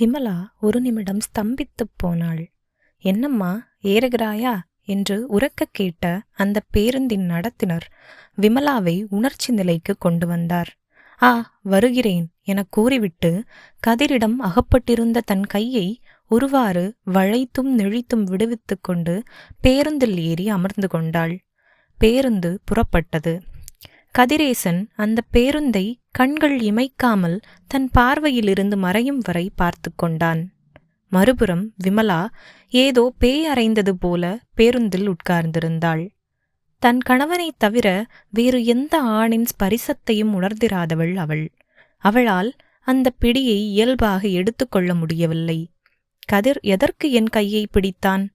விமலா ஒரு நிமிடம் ஸ்தம்பித்துப் போனாள். என்னம்மா ஏறுகிறாயா? என்று உரக்கக் கேட்ட அந்த பேருந்தின் நடத்தினர் விமலாவை உணர்ச்சி நிலைக்கு கொண்டு வந்தார். ஆ வருகிறேன் எனக் கூறிவிட்டு கதிரிடம் அகப்பட்டிருந்த தன் கையை ஒருவாறு வளைத்தும் நெழித்தும் விடுவித்துக் கொண்டு பேருந்தில் ஏறி அமர்ந்து கொண்டாள். பேருந்து புறப்பட்டது. கதிரேசன் அந்த பேருந்தை கண்கள் இமைக்காமல் தன் பார்வையிலிருந்து மறையும் வரை பார்த்து கொண்டான். மறுபுறம் விமலா ஏதோ பேய் அறைந்தது போல பேருந்தில் உட்கார்ந்திருந்தாள். தன் கணவனைத் தவிர வேறு எந்த ஆணின் ஸ்பரிசத்தையும் உணர்ந்திராதவள் அவள். அவளால் அந்த பிடியை இயல்பாக எடுத்துக்கொள்ள முடியவில்லை. கதிர் எதற்கு என் கையை பிடித்தான்?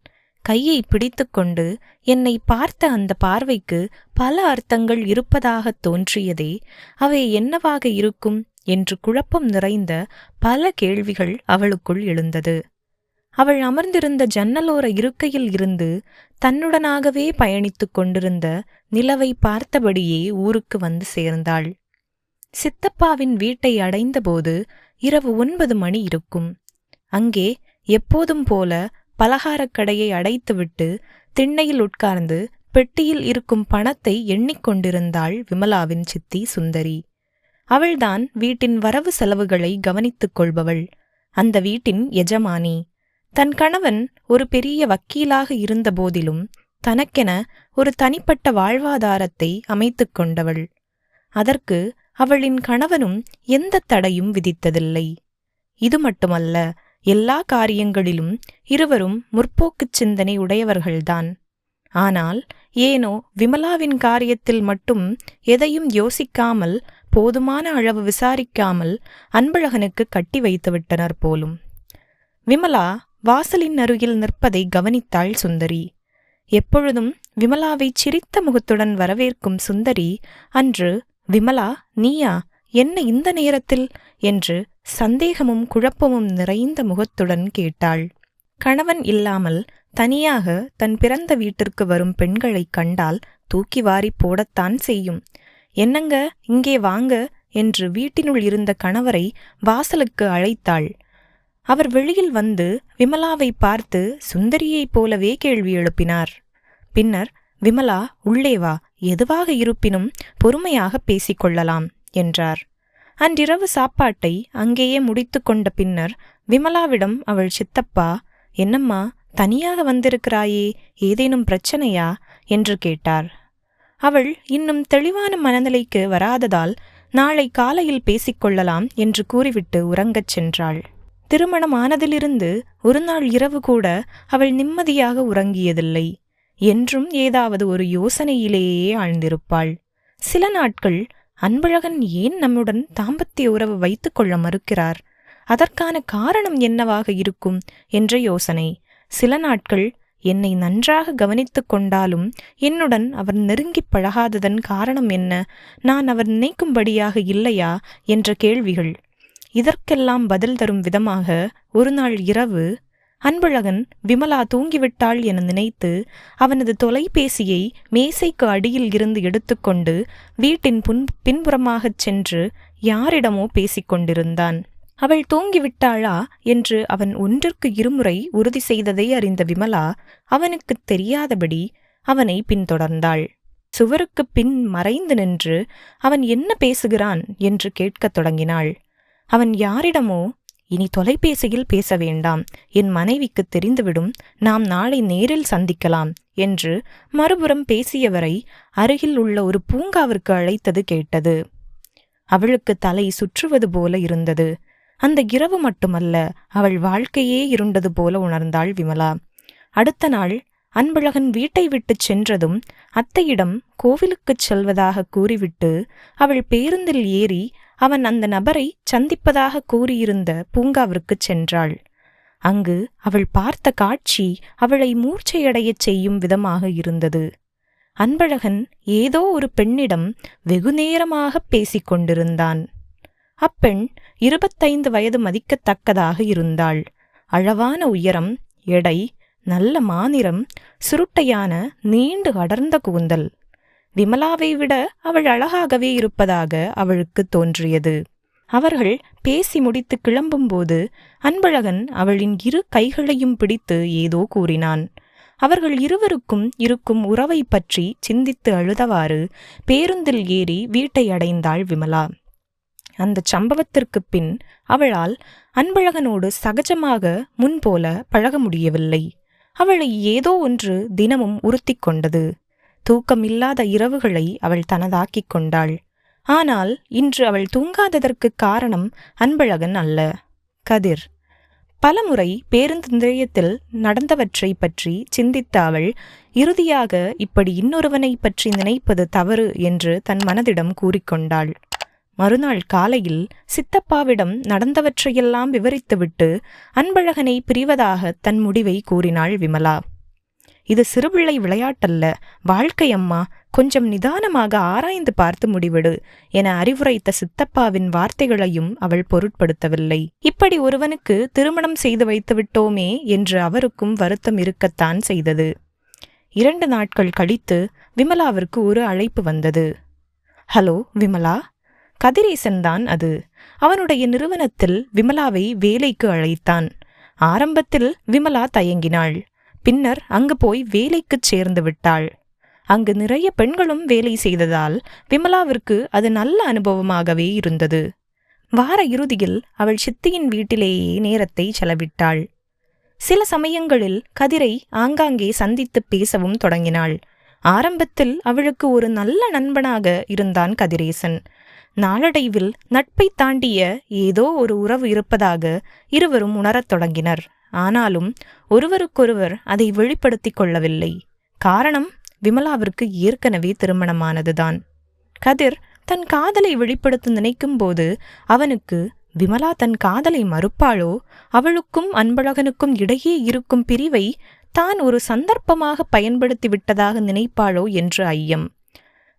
கையை பிடித்துக்கொண்டு என்னை பார்த்த அந்த பார்வைக்கு பல அர்த்தங்கள் இருப்பதாகத் தோன்றியதே அவை என்னவாக இருக்கும் என்று குழப்பம் நிறைந்த பல கேள்விகள் அவளுக்குள் எழுந்தது. அவள் அமர்ந்திருந்த ஜன்னலோர இருக்கையில் இருந்து தன்னுடனாகவே பயணித்துக் கொண்டிருந்த நிலவை பார்த்தபடியே ஊருக்கு வந்து சேர்ந்தாள். சித்தப்பாவின் வீட்டை அடைந்தபோது இரவு ஒன்பது மணி இருக்கும். அங்கே எப்போதும் போல பலகாரக் கடையை அடைத்துவிட்டு திண்ணையில் உட்கார்ந்து பெட்டியில் இருக்கும் பணத்தை எண்ணிக்கொண்டிருந்தாள் விமலாவின் சித்தி சுந்தரி. அவள்தான் வீட்டின் வரவு செலவுகளை கவனித்துக் கொள்பவள். அந்த வீட்டின் எஜமானி. தன் கணவன் ஒரு பெரிய வக்கீலாக இருந்த போதிலும் தனக்கென ஒரு தனிப்பட்ட வாழ்வாதாரத்தை அமைத்துக் கொண்டவள். அதற்கு அவளின் கணவனும் எந்த தடையும் விதித்ததில்லை. இது மட்டுமல்ல எல்லா காரியங்களிலும் இருவரும் முற்போக்குச் சிந்தனை உடையவர்கள்தான். ஆனால் ஏனோ விமலாவின் காரியத்தில் மட்டும் எதையும் யோசிக்காமல் போதுமான அளவு விசாரிக்காமல் அன்பழகனுக்கு கட்டி வைத்துவிட்டனர் போலும். விமலா வாசலின் அருகில் நிற்பதை கவனித்தாள் சுந்தரி. எப்பொழுதும் விமலாவை சிரித்த முகத்துடன் வரவேற்கும் சுந்தரி அன்று விமலா நீயா? என்ன இந்த நேரத்தில்? என்று சந்தேகமும் குழப்பமும் நிறைந்த முகத்துடன் கேட்டாள். கணவன் இல்லாமல் தனியாக தன் பிறந்த வீட்டிற்கு வரும் பெண்களைக் கண்டால் தூக்கி வாரி போடத்தான் செய்யும். என்னங்க இங்கே வாங்க என்று வீட்டினுள் இருந்த கணவரை வாசலுக்கு அழைத்தாள். அவர் வெளியில் வந்து விமலாவை பார்த்து சுந்தரியைப் போலவே கேள்வி எழுப்பினார். பின்னர் விமலா உள்ளே வா. எதுவாக இருப்பினும் பொறுமையாக பேசிக்கொள்ளலாம் என்றார். அன்றிரவு சாப்பாட்டை அங்கேயே முடித்து கொண்ட பின்னர் விமலாவிடம் அவள் சித்தப்பா என்னம்மா தனியாக வந்திருக்கிறாயே ஏதேனும் பிரச்சனையா? என்று கேட்டார். அவள் இன்னும் தெளிவான மனநிலைக்கு வராததால் நாளை காலையில் பேசிக்கொள்ளலாம் என்று கூறிவிட்டு உறங்கச் சென்றாள். திருமணமானதிலிருந்து ஒரு நாள் இரவு கூட அவள் நிம்மதியாக உறங்கியதில்லை. என்றும் ஏதாவது ஒரு யோசனையிலேயே ஆழ்ந்திருப்பாள். சில நாட்கள் அன்பழகன் ஏன் நம்முடன் தாம்பத்திய உறவு வைத்துக்கொள்ள மறுக்கிறார்? அதற்கான காரணம் என்னவாக இருக்கும்? என்ற யோசனை. சில நாட்கள் என்னை நன்றாக கவனித்துக் கொண்டாலும் என்னுடன் அவர் நெருங்கிப் பழகாததன் காரணம் என்ன? நான் அவர் நினைக்கும்படியாக இல்லையா? என்ற கேள்விகள். இதற்கெல்லாம் பதில் தரும் விதமாக ஒரு நாள் இரவு அன்பழகன் விமலா தூங்கிவிட்டாள் என நினைத்து அவனது தொலைபேசியை மேசைக்கு அடியில் இருந்து எடுத்துக்கொண்டு வீட்டின் புன் பின்புறமாகச் சென்று யாரிடமோ பேசிக் கொண்டிருந்தான். அவள் தூங்கிவிட்டாளா என்று அவன் ஒன்றிற்கு இருமுறை உறுதி செய்ததை அறிந்த விமலா அவனுக்குத் தெரியாதபடி அவனை பின்தொடர்ந்தாள். சுவருக்குப் பின் மறைந்து நின்று அவன் என்ன பேசுகிறான் என்று கேட்கத் தொடங்கினாள். அவன் யாரிடமோ இனி தொலைபேசியில் பேச வேண்டாம். என் மனைவிக்கு தெரிந்துவிடும். நாம் நாளை நேரில் சந்திக்கலாம் என்று மறுபுறம் பேசியவரை அருகில் உள்ள ஒரு பூங்காவிற்கு அழைத்தது கேட்டது. அவளுக்கு தலை சுற்றுவது போல இருந்தது. அந்த இரவு மட்டுமல்ல அவள் வாழ்க்கையே இருண்டது போல உணர்ந்தாள் விமலா. அடுத்த நாள் அன்பழகன் வீட்டை விட்டுச் சென்றதும் அத்தையிடம் கோவிலுக்குச் செல்வதாக கூறிவிட்டு அவள் பேருந்தில் ஏறி அவன் அந்த நபரை சந்திப்பதாக கூறியிருந்த பூங்காவிற்குச் சென்றாள். அங்கு அவள் பார்த்த காட்சி அவளை மூர்ச்சையடையச் செய்யும் விதமாக இருந்தது. அன்பழகன் ஏதோ ஒரு பெண்ணிடம் வெகுநேரமாகப் பேசிக் கொண்டிருந்தான். அப்பெண் இருபத்தைந்து வயது மதிக்கத்தக்கதாக இருந்தாள். அழவான உயரம் எடை நல்ல மாநிறம் சுருட்டையான நீண்டு அடர்ந்த கூந்தல். விமலாவை விட அவள் அழகாகவே இருப்பதாக அவளுக்கு தோன்றியது. அவர்கள் பேசி முடித்து கிளம்பும்போது அன்பழகன் அவளின் இரு கைகளையும் பிடித்து ஏதோ கூறினான். அவர்கள் இருவருக்கும் இருக்கும் உறவை பற்றி சிந்தித்து அழுதவாறு பேருந்தில் ஏறி வீட்டை அடைந்தாள் விமலா. அந்த சம்பவத்திற்குப் பின் அவளால் அன்பழகனோடு சகஜமாக முன்போல பழக முடியவில்லை. அவளை ஏதோ ஒன்று தினமும் உறுத்திக் கொண்டது. தூக்கமில்லாத இரவுகளை அவள் தனதாக்கிக் கொண்டாள். ஆனால் இன்று அவள் தூங்காததற்குக் காரணம் அன்பழகன் அல்ல. கதிர். பலமுறை பேருந்து நிலையத்தில் நடந்தவற்றை பற்றி சிந்தித்த அவள் இறுதியாக இப்படி இன்னொருவனை பற்றி நினைப்பது தவறு என்று தன் மனதிடம் கூறிக்கொண்டாள் மறுநாள் காலையில் சித்தப்பாவிடம் நடந்தவற்றையெல்லாம் விவரித்துவிட்டு அன்பழகனை பிரிவதாக தன் முடிவை கூறினாள் விமலா. இது சிறுபிள்ளை விளையாட்டல்ல. வாழ்க்கை அம்மா கொஞ்சம் நிதானமாக ஆராய்ந்து பார்த்து முடிவிடு என அறிவுரைத்த சித்தப்பாவின் வார்த்தைகளையும் அவள் பொருட்படுத்தவில்லை. இப்படி ஒருவனுக்கு திருமணம் செய்து வைத்து விட்டோமே என்று அவருக்கும் வருத்தம் இருக்கத்தான் செய்தது. இரண்டு நாட்கள் கழித்து விமலாவிற்கு ஒரு அழைப்பு வந்தது. ஹலோ விமலா. கதிரேசன் தான் அது. அவனுடைய நிறுவனத்தில் விமலாவை வேலைக்கு அழைத்தான். ஆரம்பத்தில் விமலா தயங்கினாள். பின்னர் அங்கு போய் வேலைக்குச் சேர்ந்து விட்டாள். அங்கு நிறைய பெண்களும் வேலை செய்ததால் விமலாவிற்கு அது நல்ல அனுபவமாகவே இருந்தது. வார இறுதியில் அவள் சித்தியின் வீட்டிலேயே நேரத்தை செலவிட்டாள். சில சமயங்களில் கதிரை ஆங்காங்கே சந்தித்து பேசவும் தொடங்கினாள். ஆரம்பத்தில் அவளுக்கு ஒரு நல்ல நண்பனாக இருந்தான் கதிரேசன். நாளடைவில் நட்பை தாண்டிய ஏதோ ஒரு உறவு இருப்பதாக இருவரும் உணரத் தொடங்கினர். ஆனாலும் ஒருவருக்கொருவர் அதை வெளிப்படுத்திக் கொள்ளவில்லை. காரணம் விமலாவிற்கு ஏற்கனவே திருமணமானதுதான். கதிர் தன் காதலை வெளிப்படுத்த நினைக்கும்போது அவனுக்கு விமலா தன் காதலை மறுப்பாளோ? அவளுக்கும் அன்பழகனுக்கும் இடையே இருக்கும் பிரிவை தான் ஒரு சந்தர்ப்பமாக பயன்படுத்தி விட்டதாக நினைப்பாளோ? என்று ஐயம்.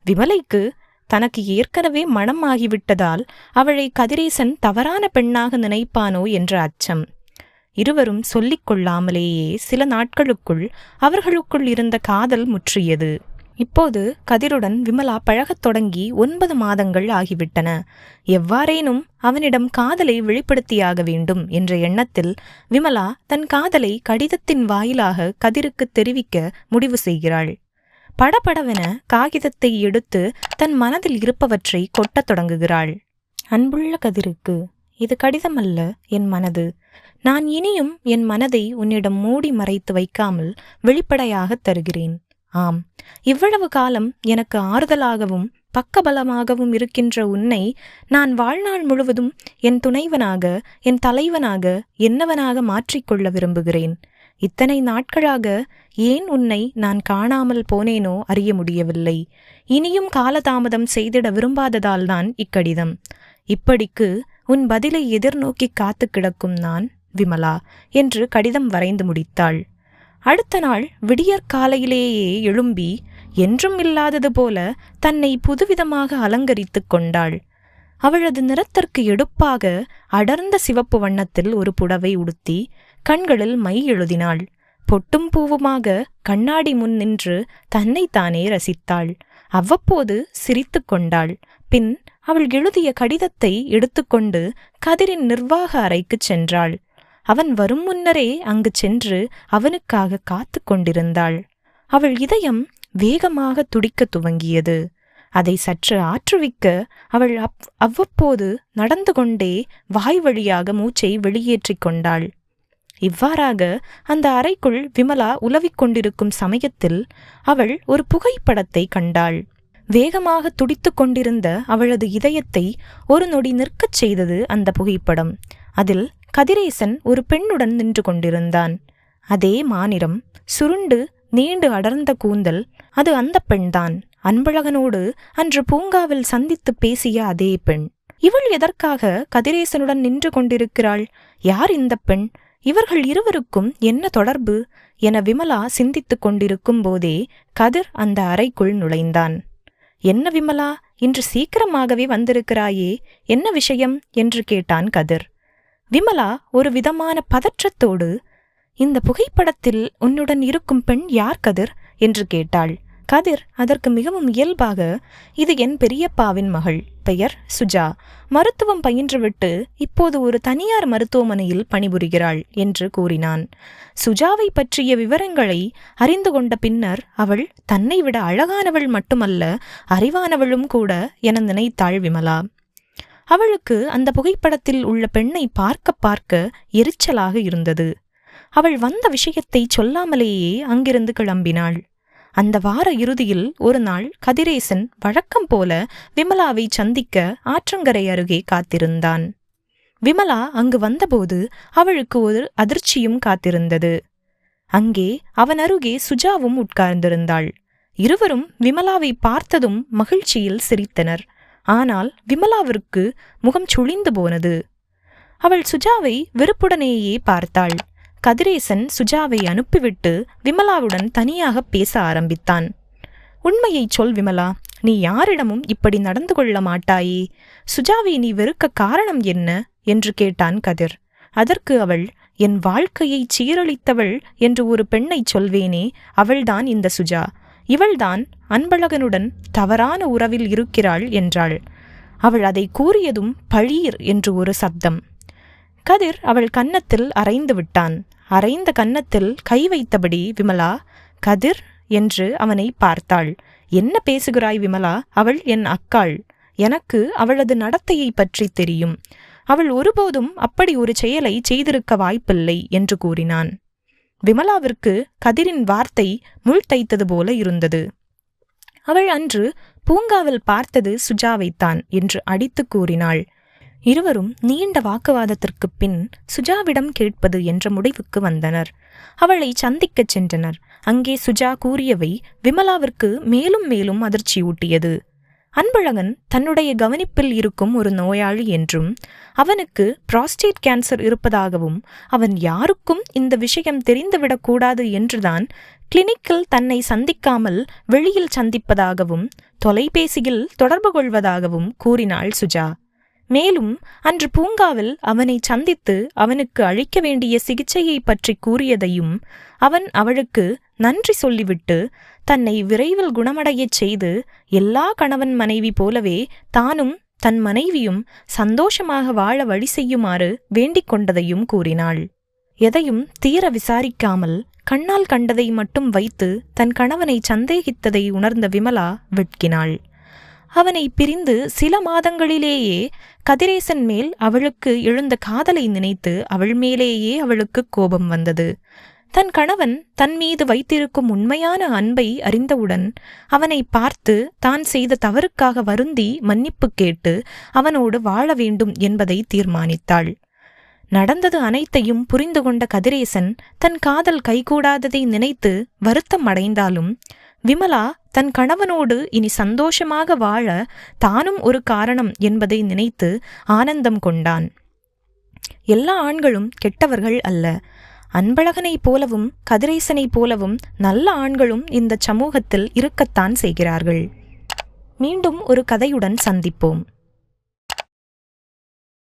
விமலைக்கு தனக்கு ஏற்கனவே மனம் ஆகிவிட்டதால் அவளை கதிரேசன் தவறான பெண்ணாக நினைப்பானோ? என்ற அச்சம். இருவரும் சொல்லிக் கொள்ளாமலேயே சில நாட்களுக்குள் அவர்களுக்குள் இருந்த காதல் முற்றியது. இப்போது கதிருடன் விமலா பழகத் தொடங்கி ஒன்பது மாதங்கள் ஆகிவிட்டன. எவ்வாறேனும் அவனிடம் காதலை வெளிப்படுத்தியாக வேண்டும் என்ற எண்ணத்தில் விமலா தன் காதலை கடிதத்தின் வாயிலாக கதிருக்கு தெரிவிக்க முடிவு செய்கிறாள். படபடவென காகிதத்தை எடுத்து தன் மனதில் இருப்பவற்றை கொட்டத் தொடங்குகிறாள். அன்புள்ள கதிருக்கு இது கடிதமல்ல என் மனது. நான் இனியும் என் மனதை உன்னிடம் மூடி மறைத்து வைக்காமல் வெளிப்படையாகத் தருகிறேன். ஆம். இவ்வளவு காலம் எனக்கு ஆறுதலாகவும் பக்கபலமாகவும் இருக்கின்ற உன்னை நான் வாழ்நாள் முழுவதும் என் துணைவனாக என் தலைவனாக என்னவனாக மாற்றிக்கொள்ள விரும்புகிறேன். இத்தனை நாட்களாக ஏன் உன்னை நான் காணாமல் போனேனோ அறிய முடியவில்லை. இனியும் காலதாமதம் செய்திட விரும்பாததால்தான் இக்கடிதம். இப்படிக்கு உன் பதிலை எதிர்நோக்கி காத்து கிடக்கும் நான் விமலா என்று கடிதம் வரைந்து முடித்தாள். அடுத்த நாள் விடியற்காலையிலேயே எழும்பி என்றும் இல்லாதது போல தன்னை புதுவிதமாக அலங்கரித்துக் கொண்டாள். அவளது நிறத்திற்கு எடுப்பாக அடர்ந்த சிவப்பு வண்ணத்தில் ஒரு புடவை உடுத்தி கண்களில் மை எழுதினாள். பொட்டும் பூவுமாக கண்ணாடி முன் நின்று தன்னைத்தானே ரசித்தாள். அவ்வப்போது சிரித்து கொண்டாள். பின் அவள் எழுதிய கடிதத்தை எடுத்துக்கொண்டு கதிரின் நிர்வாக அறைக்குச் சென்றாள். அவன் வரும் முன்னரே அங்கு சென்று அவனுக்காக காத்து கொண்டிருந்தாள். அவள் இதயம் வேகமாக துடிக்கத் துவங்கியது. அதை சற்று ஆற்றுவிக்க அவள் அப் அவ்வப்போது நடந்து கொண்டே வாய் வழியாக மூச்சை வெளியேற்றிக் கொண்டாள். இவ்வாறாக அந்த அறைக்குள் விமலா உலவிக் கொண்டிருக்கும் சமயத்தில் அவள் ஒரு புகைப்படத்தை கண்டாள். வேகமாக துடித்துக் கொண்டிருந்த அவளது இதயத்தை ஒரு நொடி நிற்கச் செய்தது அந்த புகைப்படம். அதில் கதிரேசன் ஒரு பெண்ணுடன் நின்று கொண்டிருந்தான். அதே மாநிறம் சுருண்டு நீண்டு அடர்ந்த கூந்தல் அது அந்த பெண்தான். அன்பழகனோடு அன்று பூங்காவில் சந்தித்து பேசிய அதே பெண். இவள் எதற்காக கதிரேசனுடன் நின்று கொண்டிருக்கிறாள்? யார் இந்த பெண்? இவர்கள் இருவருக்கும் என்ன தொடர்பு? என விமலா சிந்தித்துக் கொண்டிருக்கும் போதே கதிர் அந்த அறைக்குள் நுழைந்தான். என்ன விமலா இன்று சீக்கிரமாகவே வந்திருக்கிறாயே என்ன விஷயம்? என்று கேட்டான் கதிர். விமலா ஒரு விதமான பதற்றத்தோடு இந்த புகைப்படத்தில் உன்னுடன் இருக்கும் பெண் யார் கதிர்? என்று கேட்டாள். கதிர் அதற்கு மிகவும் இயல்பாக இது என் பெரியப்பாவின் மகள். பெயர் சுஜா. மருத்துவம் பயின்றுவிட்டு இப்போது ஒரு தனியார் மருத்துவமனையில் பணிபுரிகிறாள் என்று கூறினான். சுஜாவை பற்றிய விவரங்களை அறிந்து கொண்ட பின்னர் அவள் தன்னை விட அழகானவள் மட்டுமல்ல அறிவானவளும் கூட என நினைத்தாள் விமலா. அவளுக்கு அந்த புகைப்படத்தில் உள்ள பெண்ணை பார்க்க பார்க்க எரிச்சலாக இருந்தது. அவள் வந்த விஷயத்தை சொல்லாமலேயே அங்கிருந்து கிளம்பினாள். அந்த வார இறுதியில் ஒரு நாள் கதிரேசன் வழக்கம் போல விமலாவை சந்திக்க ஆற்றங்கரை அருகே காத்திருந்தான். விமலா அங்கு வந்தபோது அவளுக்கு ஒரு அதிர்ச்சியும் காத்திருந்தது. அங்கே அவன் அருகே சுஜாவும் உட்கார்ந்திருந்தாள். இருவரும் விமலாவை பார்த்ததும் மகிழ்ச்சியில் சிரித்தனர். ஆனால் விமலாவிற்கு முகம் சுழிந்து போனது. அவள் சுஜாவை வெறுப்புடனேயே பார்த்தாள். கதிரேசன் சுஜாவை அனுப்பிவிட்டு விமலாவுடன் தனியாக பேச ஆரம்பித்தான். உண்மையைச் சொல் விமலா நீ யாரிடமும் இப்படி நடந்து கொள்ள மாட்டாயே. சுஜாவை நீ வெறுக்க காரணம் என்ன? என்று கேட்டான் கதிர். அதற்கு அவள் என் வாழ்க்கையை சீரழித்தவள் என்று ஒரு பெண்ணைச் சொல்வேனே அவள்தான் இந்த சுஜா. இவள்தான் அன்பழகனுடன் தவறான உறவில் இருக்கிறாள் என்றாள். அவள் அதை கூறியதும் பழீர் என்று ஒரு சப்தம். கதிர் அவள் கன்னத்தில் அரைந்து விட்டான். அரைந்த கன்னத்தில் கை வைத்தபடி விமலா கதிர் என்று அவனை பார்த்தாள். என்ன பேசுகிறாய் விமலா? அவள் என் அக்காள். எனக்கு அவளது நடத்தையை பற்றி தெரியும். அவள் ஒருபோதும் அப்படி ஒரு செயலை செய்திருக்க வாய்ப்பில்லை என்று கூறினான். விமலாவிற்கு கதிரின் வார்த்தை முள் தைத்தது போல இருந்தது. அவள் அன்று பூங்காவில் பார்த்தது சுஜாவைத்தான் என்று அடித்து கூறினாள். இருவரும் நீண்ட வாக்குவாதத்திற்குப் பின் சுஜாவிடம் கேட்பது என்ற முடிவுக்கு வந்தனர். அவளை சந்திக்கச் சென்றனர். அங்கே சுஜா கூறியவை விமலாவிற்கு மேலும் மேலும் அதிர்ச்சியூட்டியது. அன்பழகன் தன்னுடைய கவனிப்பில் இருக்கும் ஒரு நோயாளி என்றும் அவனுக்கு புராஸ்டேட் கேன்சர் இருப்பதாகவும் அவன் யாருக்கும் இந்த விஷயம் தெரிந்துவிடக்கூடாது என்றுதான் கிளினிக்கில் தன்னை சந்திக்காமல் வெளியில் சந்திப்பதாகவும் தொலைபேசியில் தொடர்பு கொள்வதாகவும் கூறினாள் சுஜா. மேலும் அன்று பூங்காவில் அவனை சந்தித்து அவனுக்கு அளிக்க வேண்டிய சிகிச்சையை பற்றி கூறியதையும் அவன் அவளுக்கு நன்றி சொல்லிவிட்டு தன்னை விரைவில் குணமடையச் செய்து எல்லா கணவன் மனைவி போலவே தானும் தன் மனைவியும் சந்தோஷமாக வாழ வழி செய்யுமாறு வேண்டிக் கொண்டதையும் கூறினாள். எதையும் தீர விசாரிக்காமல் கண்ணால் கண்டதை மட்டும் வைத்து தன் கணவனை சந்தேகித்ததை உணர்ந்த விமலா வெட்கினாள். அவனை பிரிந்து சில மாதங்களிலேயே கதிரேசன் மேல் அவளுக்கு எழுந்த காதலை நினைத்து அவள் மேலேயே அவளுக்கு கோபம் வந்தது. தன் கணவன் தன் மீது வைத்திருக்கும் உண்மையான அன்பை அறிந்தவுடன் அவனை பார்த்து தான் செய்த தவறுக்காக வருந்தி மன்னிப்பு கேட்டு அவனோடு வாழ வேண்டும் என்பதை தீர்மானித்தாள். நடந்தது அனைத்தையும் புரிந்து கொண்ட கதிரேசன் தன் காதல் கைகூடாததை நினைத்து வருத்தம் அடைந்தாலும் விமலா தன் கணவனோடு இனி சந்தோஷமாக வாழ தானும் ஒரு காரணம் என்பதை நினைத்து ஆனந்தம் கொண்டான். எல்லா ஆண்களும் கெட்டவர்கள் அல்ல. அன்பழகனைப் போலவும் கதிரேசனைப் போலவும் நல்ல ஆண்களும் இந்த சமூகத்தில் இருக்கத்தான் செய்கிறார்கள். மீண்டும் ஒரு கதையுடன் சந்திப்போம்.